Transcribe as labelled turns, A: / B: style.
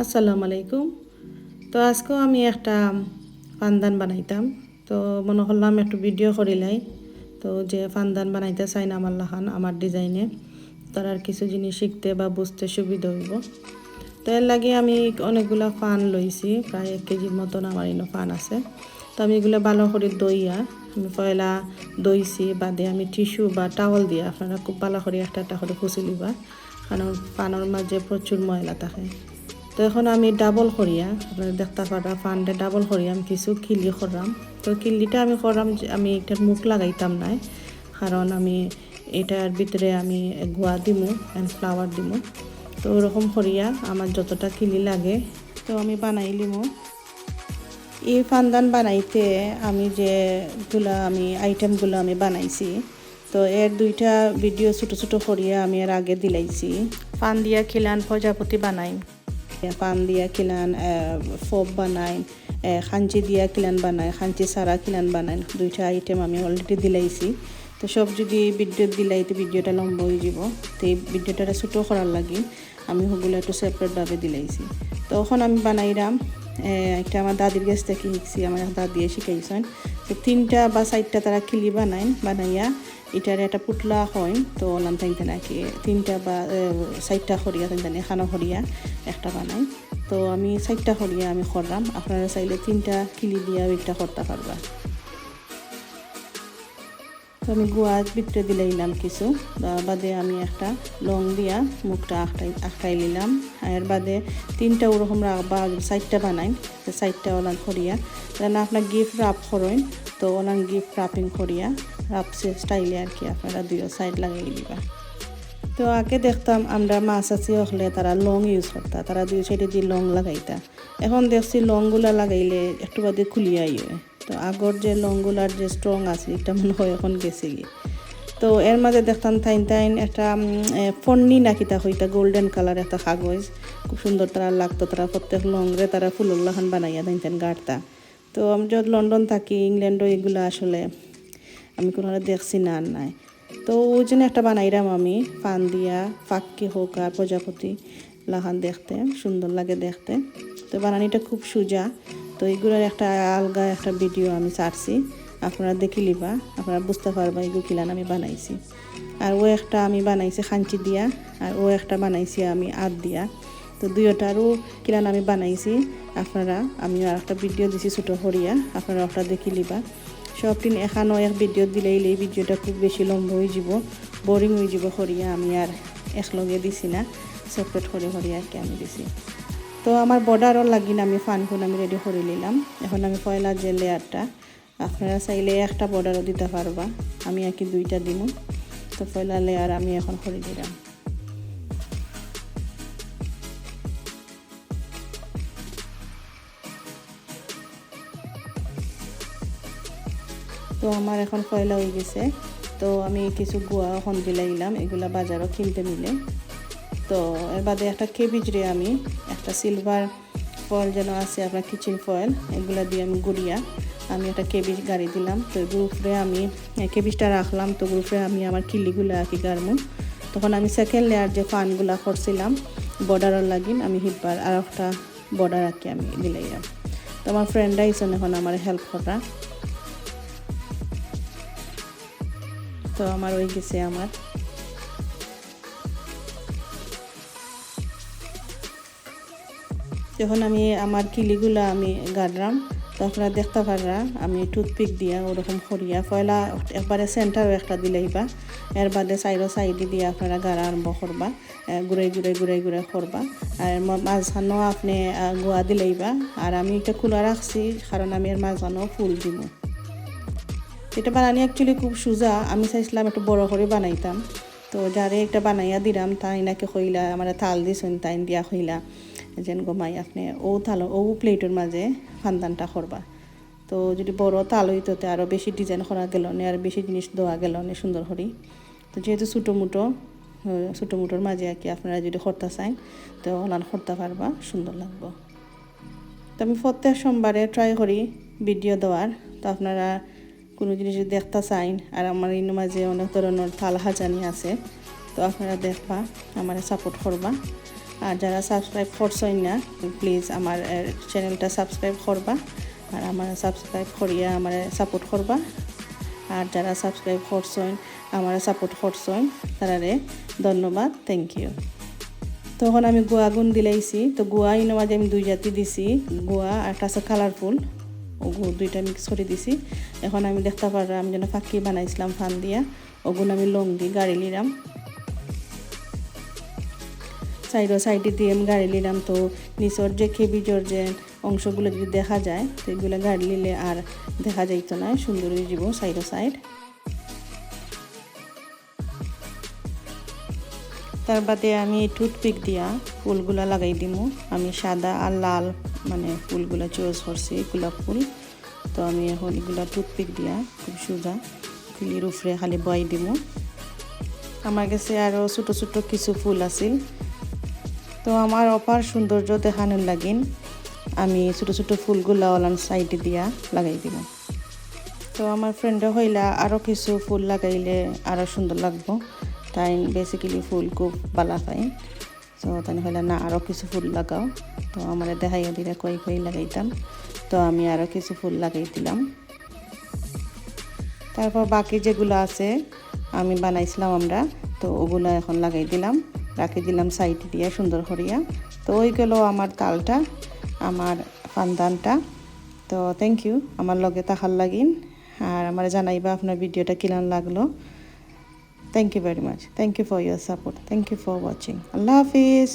A: আসসালামু আলাইকুম। তো আজকেও আমি একটা ফানদান বানাইতাম। তো মনে করলাম একটু ভিডিও করিলাই তো যে ফানদান বানাইতে চাই না আমার লাখান, আমার ডিজাইনে তার আর কিছু জিনিস শিখতে বা বুঝতে সুবিধা হইব। তো এর লাগে আমি অনেকগুলা ফান লইছি, প্রায় এক কেজির মতন আমার ইনো ফান আছে। তো আমি এগুলো ভালো করে দইয়া, আমি পয়লা দইছি, বাদে আমি টিস্যু বা টাওয়াল দিয়ে আপনারা খুব ভালো করে একটা একটা করে ফুসি লিবা। কারণ পানের মাঝে প্রচুর ময়লা থাকে। তো এখন আমি ডাবল করিয়া দেখতে পারা ফান্ডে ডাবল করিয়া আমি কিছু কিলি করলাম। তো কিল্লিটা আমি করলাম যে, আমি এটার মুখ লাগাইতাম নাই, কারণ আমি এটার ভিতরে আমি গুয়া দিমু অ্যান্ড ফ্লাওয়ার দিমু। তো ওরকম করিয়া আমার যতটা কিলি লাগে, তো আমি বানাই লিমু। এই ফান্দান বানাইতে আমি যে যেগুলা আমি আইটেমগুলো আমি বানাইছি, তো এর দুইটা ভিডিও ছোটো ছোটো করিয়া আমি এর আগে দিলাইছি। ফান দিয়া খিলান প্রজাপতি বানাই। পান দিয়া কিলান ফোপ বানাই খাঞ্চি দিয়া কিলান বানাই, খাঞ্চি সারা কিলান বানাই, দুইটা আইটেম আমি অলরেডি দিলাইছি। তো সব যদি ভিডিও দিলাই তো ভিডিওটা লম্বা হয়ে যাব তো এই ভিডিওটা ছোটো করার লাগি আমি ওগুলো একটু সেপারেটভাবে দিলাইছি। তো এখন আমি বানাইলাম একটা আমার দাদির কাছ থেকে শিখছি, আমার দাদিয়ে শিখাইছেন। তো তিনটা বা চারটা তারা কিলি বানাইন, বানাইয়া এটার একটা পুতলা হয়, তো ওলাম না নাকি তিনটা বা চারটা সরিয়া তাইতে এখানো সরিয়া একটা বানাই। তো আমি চারটা সরিয়া আমি সরাম আপনারা চাইলে তিনটা কিলি দিয়া একটা করতে পারবা তো আমি গোয়ার ভিতরে দিলাইলাম কিছু। বাদে আমি একটা লং দিয়া মুখটা আখটাই আখটাই নিলাম। এর বাদে তিনটা ওরকম রাখবা সাইডটা বানাই। সাইডটা ওলান করিয়া তাহলে আপনার গিফট রাপ করেন তো ওলান গিফট রাপিং করিয়া রাপ স্টাইলে আর কি আপনারা দুইও সাইড লাগাই দিবা। তো আগে দেখতাম আমরা মাছ আছি হলে তারা লং ইউজ করতা। তারা দুই সাইডে দিয়ে লং লাগাইতা। এখন দেখছি লংগুলা লাগাইলে একটু বাদে খুলিয়াই হয়। তো আগর যে লংগুলার যে স্ট্রং আছে, এটা মনে হয় এখন গেছে গিয়ে তো এর মাঝে দেখতাম থাইন থাইন একটা ফন্নি নাকি তা হইতা গোল্ডেন কালার একটা কাগজ। খুব সুন্দর তারা লাগতো তারা প্রত্যেক লংরে তারা ফুলগুলাখান বানাইয়া থাইন থাইন গাড়তা তো। আমি যত লন্ডন থাকি ইংল্যান্ডও এগুলো আসলে আমি কোনো দেখছি না আর নাই। তো ওই জন্য একটা বানাইলাম আমি পান দিয়া ফাঁকি হোক আর প্রজাপতি লাহান দেখতে সুন্দর লাগে দেখতে। তো বানানিটা খুব সোজা। তো এইগুলোর একটা আলগা একটা ভিডিও আমি ছাড়ছি। আপনারা দেখি লিবা আপনারা বুঝতে পারবা এগুলো কিলান আমি বানাইছি। আর ও একটা আমি বানাইছি খাঞ্চি দিয়া, আর ও একটা বানাইছি আমি আদ দিয়া। তো দুইটারও কিলান আমি বানাইছি, আপনারা আমি আর একটা ভিডিও দিছি ছোটো হরিয়া আপনারা ওটা দেখি লিবা সব দিন এখানেও এক ভিডিও দিলেই এই ভিডিওটা খুব বেশি লম্বা হয়ে যাব বোরিং হয়ে যাব হরিয়া আমি আর একলগে দিছি না সেপারেট করে হরিয়া আর কি আমি দিছি। তো আমার বর্ডারও লাগিন, আমি ফানফুন আমি রেডি করে নিলাম। এখন আমি পয়লা যে লেয়ারটা, আপনারা চাইলে একটা বর্ডারও দিতে পারবা। আমি কি দুইটা দিব। তো পয়লা লেয়ার আমি এখন করে দিলাম। তো আমার এখন পয়লা হয়ে গেছে। তো আমি কিছু গুয়া এখন বিলাইলাম, এগুলা বাজারও কিনতে মিলে। তো এর বাদে একটা কেবিজ রে আমি একটা সিলভার ফয়েল যেন আছে আপনার কিচেন ফয়েল এগুলা দিয়ে আমি গুড়িয়া, আমি একটা কেবিজ গাড়ি দিলাম। তো গ্রুপে আমি কেবিজটা রাখলাম, তো গ্রুপে আমি আমার কিলিগুলো আঁকি গাড়মু তখন আমি সেকেন্ড লেয়ার যে ফানগুলা করছিলাম বর্ডারের লাগিন, আমি হিপবার আর একটা বর্ডার আঁকি আমি দিলাইলাম তো আমার ফ্রেন্ড আইসন এখন আমার হেল্প করা তো আমার ওই গেছে আমার। যখন আমি আমার কিলিগুলো আমি গাড়লাম তো আপনারা দেখতে পাররা, আমি টুথপিক দিয়া ওরকম করিয়া, পয়লা একবারে সেন্টারও একটা দিলেইবা, এর বাদে সাইডও সাইডে দিয়ে আপনারা গাড়া আরম্ভ করবা ঘুরে ঘুরে ঘুরে ঘুরে করবা, আর মাঝখানেও আপনি গোয়া দিলেইবা, আর আমি এটা খোলা রাখছি, কারণ আমি এর মাঝখানেও ফুল দিব। এটা বানানি অ্যাকচুয়ালি খুব সোজা, আমি চাইছিলাম একটু বড় করে বানাইতাম, তো যারে একটা বানাইয়া দিলাম তাই নাকি কইলা, আমার থাল দিছেন, তাই দিয়া কইলা। যেন গমাই আপনি ও থাল ও প্লেটের মাঝে ফান্দানটা করবা। তো যদি বড় তাল হইতো আরও বেশি ডিজাইন করা গেল নে, আর বেশি জিনিস দেওয়া গেল নে সুন্দর করি। তো যেহেতু ছোটো মুটো ছোটো মুটোর মাঝে আর কি আপনারা যদি করতে চান, তো অনান করতে পারবা, সুন্দর লাগবো। তো আমি প্রত্যেক সোমবারে ট্রাই করি ভিডিও দেওয়ার। তো আপনারা কোনো জিনিস দেখতে চাইন আর আমার এই মাঝে অনেক ধরনের থাল হাজানি আছে, তো আপনারা দেখবা, আমার সাপোর্ট করবা। আর যারা সাবস্ক্রাইব করছেন না প্লিজ আমার চ্যানেলটা সাবস্ক্রাইব করবা। আর আমার সাবস্ক্রাইব করিয়া আমার সাপোর্ট করবা। আর যারা সাবস্ক্রাইব করছেন, আমার সাপোর্ট করছেন, তারারে ধন্যবাদ থ্যাংক ইউ তখন আমি গোয়া গুণ দিলাইছি। তো গোয়া ইনো মাঝে আমি দুই জাতি দিছি, গোয়া আর একটা আছে কালারফুল ওগুলো দুইটা মিক্স করে দিছি। এখন আমি দেখতে পারলাম আমি যেন ফাঁকি বানাইছিলাম ফান দিয়া। ওগুলো আমি লং লঙ্গি গাড়ি নিলাম। সাইডও সাইডে দিয়ে আমি গাড়ি নিলাম। তো নিচর যে খেবিজর যে অংশগুলো যদি দেখা যায়, তো এগুলো গাড়ি নিলে আর দেখা যাইতো না। সুন্দর হয়ে যাব সাইডও সাইড। তার বাদে আমি টুথপিক দিয়া ফুলগুলা লাগাই দিমু। আমি সাদা আর লাল মানে ফুলগুলা চুজ করছি, গোলাপ ফুল। তো আমি এখন এগুলা টুথপিক দিয়া খুব সোজা ফুলির উপরে খালি বয়াই দিমু। আমার কাছে আরও ছোটো ছোটো কিছু ফুল আছিল। তো আমার অপার সৌন্দর্য দেখানোর লাগিন আমি ছোটো ছোটো ফুলগুলা অলান সাইডে দিয়া লাগাই দিব। তো আমার ফ্রেন্ডে হইলা আরও কিছু ফুল লাগাইলে আরও সুন্দর লাগবো। তাই বেসিক্যালি ফুল খুব বালা পাই। তো তাই হইলে না আরও কিছু ফুল লাগাও। তো আমার দেখাইয়া দিলে কই কই লাগাইতাম। তো আমি আরও কিছু ফুল লাগাই দিলাম। তারপর বাকি যেগুলো আছে আমি বানাইছিলাম আমরা, তো ওগুলো এখন লাগাই দিলাম। রাখি দিলাম সাইড দিয়ে সুন্দর করিয়া। তো ওই গেল আমার তালটা, আমার ফান্দানটা। তো থ্যাংক ইউ আমার লগে তাহার লাগিন। আর আমার জানাইবা আপনার ভিডিওটা কিলান লাগল। Thank you very much thank you for your support thank you for watching Allah Hafiz.